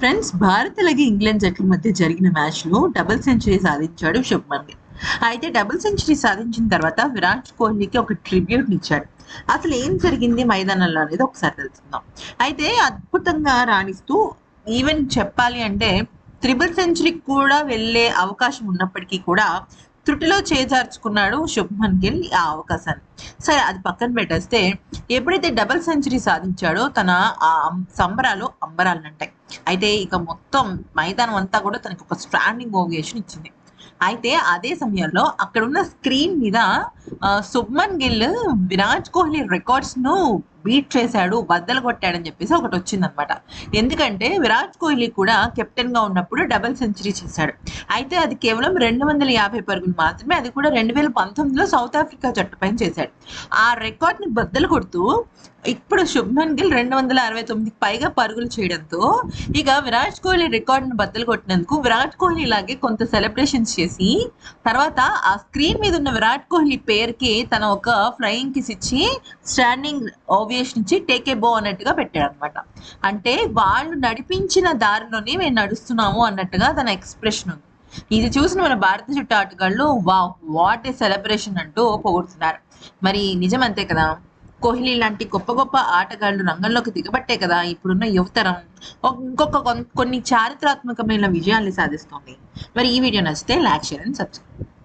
Friends Bharat అలాగే England జట్ల మధ్య జరిగిన మ్యాచ్లో డబుల్ సెంచరీ సాధించాడు శుభ్మన్. గిల్ అయితే డబుల్ సెంచరీ సాధించిన తర్వాత విరాట్ కోహ్లీకి ఒక ట్రిబ్యూట్ ఇచ్చాడు. అసలు ఏం జరిగింది మైదానంలో అనేది ఒకసారి తెలుసుకుందాం. అయితే అద్భుతంగా రాణిస్తూ ఈవెన్ చెప్పాలి అంటే త్రిబుల్ సెంచరీకి కూడా వెళ్ళే అవకాశం ఉన్నప్పటికీ కూడా త్రుటిలో చేజార్చుకున్నాడు శుభ్మన్ గిల్ ఆ అవకాశాన్ని. సరే అది పక్కన పెట్టేస్తే ఎప్పుడైతే డబుల్ సెంచరీ సాధించాడో తన ఆ సంబరాలు అంబరాలు అంటాయి అయితే ఇక మొత్తం మైదానం అంతా కూడా తనకు ఒక స్టాండింగ్ ఓవియేషన్ ఇచ్చింది. అయితే అదే సమయంలో అక్కడ ఉన్న స్క్రీన్ మీద సుబ్మన్ గిల్ విరాట్ కోహ్లీ రికార్డ్స్ను బీట్ చేశాడు బద్దలు కొట్టాడని చెప్పేసి ఒకటి వచ్చిందనమాట. ఎందుకంటే విరాట్ కోహ్లీ కూడా కెప్టెన్గా ఉన్నప్పుడు డబుల్ సెంచరీ చేశాడు. అయితే అది కేవలం రెండు వందల యాభై పరుగులు మాత్రమే అది కూడా రెండు వేల పంతొమ్మిదిలో సౌత్ ఆఫ్రికా జట్టుపైన చేశాడు. ఆ రికార్డ్ని బద్దలు కొడుతూ ఇప్పుడు శుభ్మన్ గిల్ రెండు వందల అరవై తొమ్మిదికి పైగా పరుగులు చేయడంతో ఇక విరాట్ కోహ్లీ రికార్డును బద్దలు కొట్టినందుకు విరాట్ కోహ్లీ లాగే కొంత సెలబ్రేషన్స్ చేసి తర్వాత ఆ స్క్రీన్ మీద ఉన్న విరాట్ కోహ్లీ పేరుకి తన ఒక ఫ్లయింగ్ కిస్ ఇచ్చి స్టాండింగ్ ఓవియేషన్ ఇచ్చి టేకే బో అన్నట్టుగా పెట్టాడు అనమాట అంటే వాళ్ళు నడిపించిన దారిలోనే మేము నడుస్తున్నాము అన్నట్టుగా తన ఎక్స్ప్రెషన్ ఉంది. ఇది చూసిన మన భారత జట్టు ఆటగాళ్ళు వా వాట్ ఏ సెలబ్రేషన్ అంటూ పొగుడుతున్నారు. మరి నిజం అంతే కదా? కోహ్లీ లాంటి గొప్ప గొప్ప ఆటగాళ్ళు రంగంలోకి దిగబట్టే కదా ఇప్పుడున్న యువతరం. ఇంకొక కొన్ని చారిత్రాత్మకమైన విజయాల్ని సాధిస్తోంది. మరి ఈ వీడియో నచ్చితే లైక్ షేర్ అండ్ సబ్స్క్రైబ్